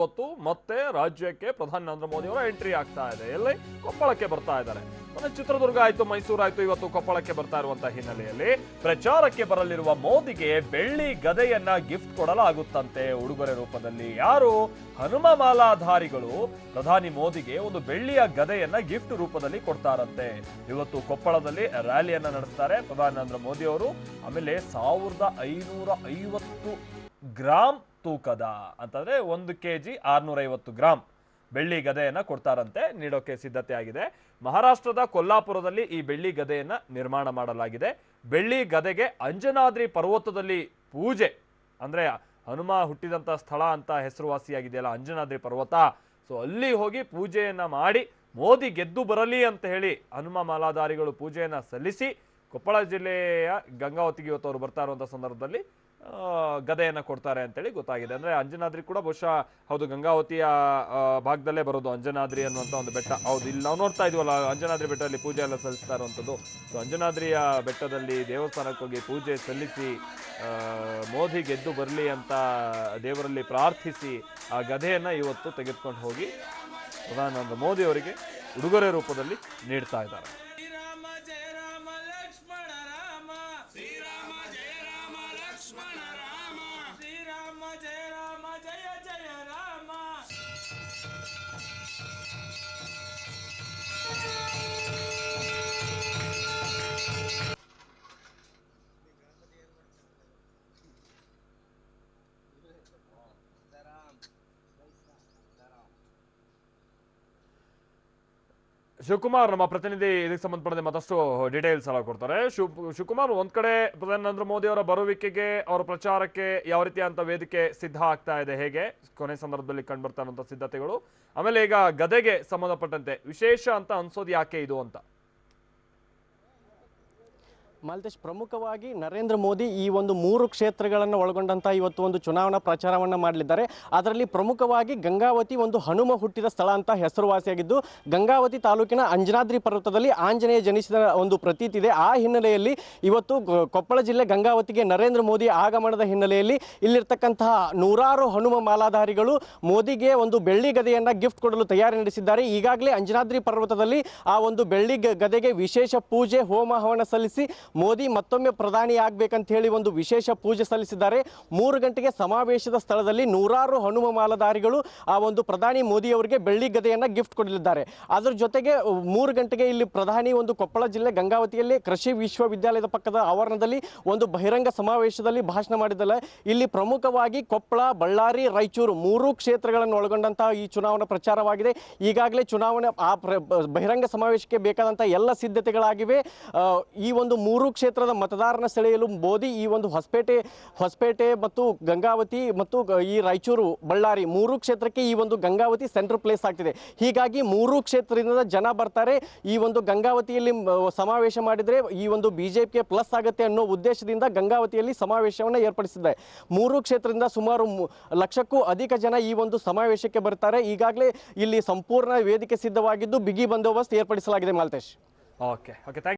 ಇವತ್ತು ಮತ್ತೆ ರಾಜ್ಯಕ್ಕೆ ಪ್ರಧಾನಿ ನರೇಂದ್ರ ಮೋದಿ ಅವರ ಎಂಟ್ರಿ ಆಗ್ತಾ ಇದೆ. ಎಲ್ಲಿ? ಕೊಪ್ಪಳಕ್ಕೆ ಬರ್ತಾ ಇದ್ದಾರೆ. ಚಿತ್ರದುರ್ಗ ಆಯ್ತು, ಮೈಸೂರು ಆಯ್ತು, ಇವತ್ತು ಕೊಪ್ಪಳಕ್ಕೆ ಬರ್ತಾ ಇರುವಂತಹ ಹಿನ್ನೆಲೆಯಲ್ಲಿ ಪ್ರಚಾರಕ್ಕೆ ಬರಲಿರುವ ಮೋದಿಗೆ ಬೆಳ್ಳಿ ಗದೆಯನ್ನ ಗಿಫ್ಟ್ ಕೊಡಲಾಗುತ್ತಂತೆ. ಉಡುಗೊರೆ ರೂಪದಲ್ಲಿ ಯಾರು? ಹನುಮ ಮಾಲಾಧಾರಿಗಳು ಪ್ರಧಾನಿ ಮೋದಿಗೆ ಒಂದು ಬೆಳ್ಳಿಯ ಗದೆಯನ್ನ ಗಿಫ್ಟ್ ರೂಪದಲ್ಲಿ ಕೊಡ್ತಾರಂತೆ. ಇವತ್ತು ಕೊಪ್ಪಳದಲ್ಲಿ ರ್ಯಾಲಿಯನ್ನ ನಡೆಸ್ತಾರೆ ಪ್ರಧಾನಿ ನರೇಂದ್ರ ಮೋದಿ ಅವರು. ಆಮೇಲೆ ಸಾವಿರದ ಐನೂರ ಐವತ್ತು ಗ್ರಾಂ ತೂಕದ ಅಂತಂದ್ರೆ ಒಂದು ಕೆ ಜಿ ಆರುನೂರೈವತ್ತು ಗ್ರಾಂ ಬೆಳ್ಳಿ ಗದೆಯನ್ನು ಕೊಡ್ತಾರಂತೆ, ನೀಡೋಕೆ ಸಿದ್ಧತೆ ಆಗಿದೆ ಮಹಾರಾಷ್ಟ್ರದ ಕೊಲ್ಲಾಪುರದಲ್ಲಿ ಈ ಬೆಳ್ಳಿ ಗದೆಯನ್ನು ನಿರ್ಮಾಣ ಮಾಡಲಾಗಿದೆ. ಬೆಳ್ಳಿ ಗದೆಗೆ ಅಂಜನಾದ್ರಿ ಪರ್ವತದಲ್ಲಿ ಪೂಜೆ, ಅಂದ್ರೆ ಹನುಮ ಹುಟ್ಟಿದಂತ ಸ್ಥಳ ಅಂತ ಹೆಸರುವಾಸಿಯಾಗಿದೆಯಲ್ಲ ಅಂಜನಾದ್ರಿ ಪರ್ವತ, ಸೊ ಅಲ್ಲಿ ಹೋಗಿ ಪೂಜೆಯನ್ನು ಮಾಡಿ, ಮೋದಿ ಗೆದ್ದು ಬರಲಿ ಅಂತ ಹೇಳಿ ಹನುಮ ಮಾಲಾಧಾರಿಗಳು ಪೂಜೆಯನ್ನು ಸಲ್ಲಿಸಿ ಕೊಪ್ಪಳ ಜಿಲ್ಲೆಯ ಗಂಗಾವತಿಗೆ ಇವತ್ತು ಅವರು ಬರ್ತಾ ಇರುವಂಥ ಸಂದರ್ಭದಲ್ಲಿ ಗದೆಯನ್ನ ಕೊಡ್ತಾರೆ ಅಂತೇಳಿ ಗೊತ್ತಾಗಿದೆ. ಅಂದರೆ ಅಂಜನಾದ್ರಿ ಕೂಡ ಬಹುಶಃ, ಹೌದು, ಗಂಗಾವತಿಯ ಭಾಗದಲ್ಲೇ ಬರೋದು ಅಂಜನಾದ್ರಿ ಅನ್ನುವಂಥ ಒಂದು ಬೆಟ್ಟ. ಹೌದು, ಇಲ್ಲಿ ನಾವು ನೋಡ್ತಾ ಇದೀವಲ್ಲ, ಅಂಜನಾದ್ರಿ ಬೆಟ್ಟದಲ್ಲಿ ಪೂಜೆ ಎಲ್ಲ ಸಲ್ಲಿಸ್ತಾ ಇರುವಂಥದ್ದು ಸೊ ಅಂಜನಾದ್ರಿಯ ಬೆಟ್ಟದಲ್ಲಿ ದೇವಸ್ಥಾನಕ್ಕೆ ಹೋಗಿ ಪೂಜೆ ಸಲ್ಲಿಸಿ ಮೋದಿ ಗೆದ್ದು ಬರಲಿ ಅಂತ ದೇವರಲ್ಲಿ ಪ್ರಾರ್ಥಿಸಿ, ಆ ಗದೆಯನ್ನು ಇವತ್ತು ತೆಗೆದುಕೊಂಡು ಹೋಗಿ ಪ್ರಧಾನಿ ನರೇಂದ್ರ ಮೋದಿ ಅವರಿಗೆ ಉಡುಗೊರೆ ರೂಪದಲ್ಲಿ ನೀಡ್ತಾ ಇದ್ದಾರೆ. ಶಿವಕುಮಾರ್ ನಮ್ಮ ಪ್ರತಿನಿಧಿ ಇದಕ್ಕೆ ಸಂಬಂಧಪಟ್ಟಂತೆ ಮತ್ತಷ್ಟು ಡೀಟೇಲ್ಸ್ ಎಲ್ಲ ಕೊಡ್ತಾರೆ. ಶಿವ, ಶಿವಕುಮಾರ್ ಒಂದ್ ಕಡೆ ಪ್ರಧಾನಿ ನರೇಂದ್ರ ಮೋದಿ ಅವರ ಬರುವಿಕೆಗೆ, ಅವರ ಪ್ರಚಾರಕ್ಕೆ ಯಾವ ರೀತಿಯಂತ ವೇದಿಕೆ ಸಿದ್ಧ ಆಗ್ತಾ ಇದೆ ಹೇಗೆ? ಕೊನೆ ಸಂದರ್ಭದಲ್ಲಿ ಕಂಡು ಬರ್ತಾ ಸಿದ್ಧತೆಗಳು. ಆಮೇಲೆ ಈಗ ಗದೆಗೆ ಸಂಬಂಧಪಟ್ಟಂತೆ ವಿಶೇಷ ಅಂತ ಅನ್ಸೋದು ಯಾಕೆ ಇದು ಅಂತ? ಮಾಲ್ತೇಶ್, ಪ್ರಮುಖವಾಗಿ ನರೇಂದ್ರ ಮೋದಿ ಈ ಒಂದು ಮೂರು ಕ್ಷೇತ್ರಗಳನ್ನು ಒಳಗೊಂಡಂಥ ಇವತ್ತು ಒಂದು ಚುನಾವಣಾ ಪ್ರಚಾರವನ್ನು ಮಾಡಲಿದ್ದಾರೆ. ಅದರಲ್ಲಿ ಪ್ರಮುಖವಾಗಿ ಗಂಗಾವತಿ ಒಂದು ಹನುಮ ಹುಟ್ಟಿದ ಸ್ಥಳ ಅಂತ ಹೆಸರುವಾಸಿಯಾಗಿದ್ದು, ಗಂಗಾವತಿ ತಾಲೂಕಿನ ಅಂಜನಾದ್ರಿ ಪರ್ವತದಲ್ಲಿ ಆಂಜನೇಯ ಜನಿಸಿದ ಒಂದು ಪ್ರತೀತಿ ಇದೆ. ಆ ಹಿನ್ನೆಲೆಯಲ್ಲಿ ಇವತ್ತು ಕೊಪ್ಪಳ ಜಿಲ್ಲೆ ಗಂಗಾವತಿಗೆ ನರೇಂದ್ರ ಮೋದಿ ಆಗಮನದ ಹಿನ್ನೆಲೆಯಲ್ಲಿ ಇಲ್ಲಿರ್ತಕ್ಕಂತಹ ನೂರಾರು ಹನುಮ ಮಾಲಾಧಾರಿಗಳು ಮೋದಿಗೆ ಒಂದು ಬೆಳ್ಳಿ ಗದೆಯನ್ನು ಗಿಫ್ಟ್ ಕೊಡಲು ತಯಾರಿ ನಡೆಸಿದ್ದಾರೆ. ಈಗಾಗಲೇ ಅಂಜನಾದ್ರಿ ಪರ್ವತದಲ್ಲಿ ಆ ಒಂದು ಬೆಳ್ಳಿ ಗದೆಗೆ ವಿಶೇಷ ಪೂಜೆ, ಹೋಮ ಹವನ ಸಲ್ಲಿಸಿ ಮೋದಿ ಮತ್ತೊಮ್ಮೆ ಪ್ರಧಾನಿ ಆಗ್ಬೇಕಂತ ಹೇಳಿ ಒಂದು ವಿಶೇಷ ಪೂಜೆ ಸಲ್ಲಿಸಿದ್ದಾರೆ. ಮೂರು ಗಂಟೆಗೆ ಸಮಾವೇಶದ ಸ್ಥಳದಲ್ಲಿ ನೂರಾರು ಹನುಮ ಮಾಲಧಾರಿಗಳು ಆ ಒಂದು ಪ್ರಧಾನಿ ಮೋದಿ ಅವರಿಗೆ ಬೆಳ್ಳಿ ಗದೆಯನ್ನು ಗಿಫ್ಟ್ ಕೊಡಲಿದ್ದಾರೆ. ಅದರ ಜೊತೆಗೆ ಮೂರು ಗಂಟೆಗೆ ಇಲ್ಲಿ ಪ್ರಧಾನಿ ಒಂದು ಕೊಪ್ಪಳ ಜಿಲ್ಲೆ ಗಂಗಾವತಿಯಲ್ಲಿ ಕೃಷಿ ವಿಶ್ವವಿದ್ಯಾಲಯದ ಪಕ್ಕದ ಆವರಣದಲ್ಲಿ ಒಂದು ಬಹಿರಂಗ ಸಮಾವೇಶದಲ್ಲಿ ಭಾಷಣ ಮಾಡಿದ್ದಲ್ಲ. ಇಲ್ಲಿ ಪ್ರಮುಖವಾಗಿ ಕೊಪ್ಪಳ, ಬಳ್ಳಾರಿ, ರಾಯಚೂರು ಮೂರು ಕ್ಷೇತ್ರಗಳನ್ನು ಒಳಗೊಂಡಂತಹ ಈ ಚುನಾವಣಾ ಪ್ರಚಾರವಾಗಿದೆ. ಈಗಾಗಲೇ ಚುನಾವಣೆ ಆ ಬಹಿರಂಗ ಸಮಾವೇಶಕ್ಕೆ ಬೇಕಾದಂತಹ ಎಲ್ಲ ಸಿದ್ಧತೆಗಳಾಗಿವೆ. ಈ ಒಂದು ಮೂರು ಕ್ಷೇತ್ರದ ಮತದಾರನ ಸೆಳೆಯಲು ಮೋದಿ ಈ ಒಂದು ಹೊಸಪೇಟೆ ಹೊಸಪೇಟೆ ಮತ್ತು ಗಂಗಾವತಿ ಮತ್ತು ಈ ರಾಯಚೂರು, ಬಳ್ಳಾರಿ ಮೂರು ಕ್ಷೇತ್ರಕ್ಕೆ ಈ ಒಂದು ಗಂಗಾವತಿ ಸೆಂಟರ್ ಪ್ಲೇಸ್ ಆಗ್ತಿದೆ. ಹೀಗಾಗಿ ಮೂರು ಕ್ಷೇತ್ರದಿಂದ ಜನ ಬರ್ತಾರೆ. ಈ ಒಂದು ಗಂಗಾವತಿಯಲ್ಲಿ ಸಮಾವೇಶ ಮಾಡಿದರೆ ಈ ಒಂದು ಬಿಜೆಪಿಗೆ ಪ್ಲಸ್ ಆಗುತ್ತೆ ಅನ್ನೋ ಉದ್ದೇಶದಿಂದ ಗಂಗಾವತಿಯಲ್ಲಿ ಸಮಾವೇಶವನ್ನು ಏರ್ಪಡಿಸಿದ್ದಾರೆ. ಮೂರು ಕ್ಷೇತ್ರದಿಂದ ಸುಮಾರು ಲಕ್ಷಕ್ಕೂ ಅಧಿಕ ಜನ ಈ ಒಂದು ಸಮಾವೇಶಕ್ಕೆ ಬರ್ತಾರೆ. ಈಗಾಗಲೇ ಇಲ್ಲಿ ಸಂಪೂರ್ಣ ವೇದಿಕೆ ಸಿದ್ಧವಾಗಿದ್ದು ಬಿಗಿ ಬಂದೋಬಸ್ತ್ ಏರ್ಪಡಿಸಲಾಗಿದೆ ಮಾಲತೇಶ್. Okay okay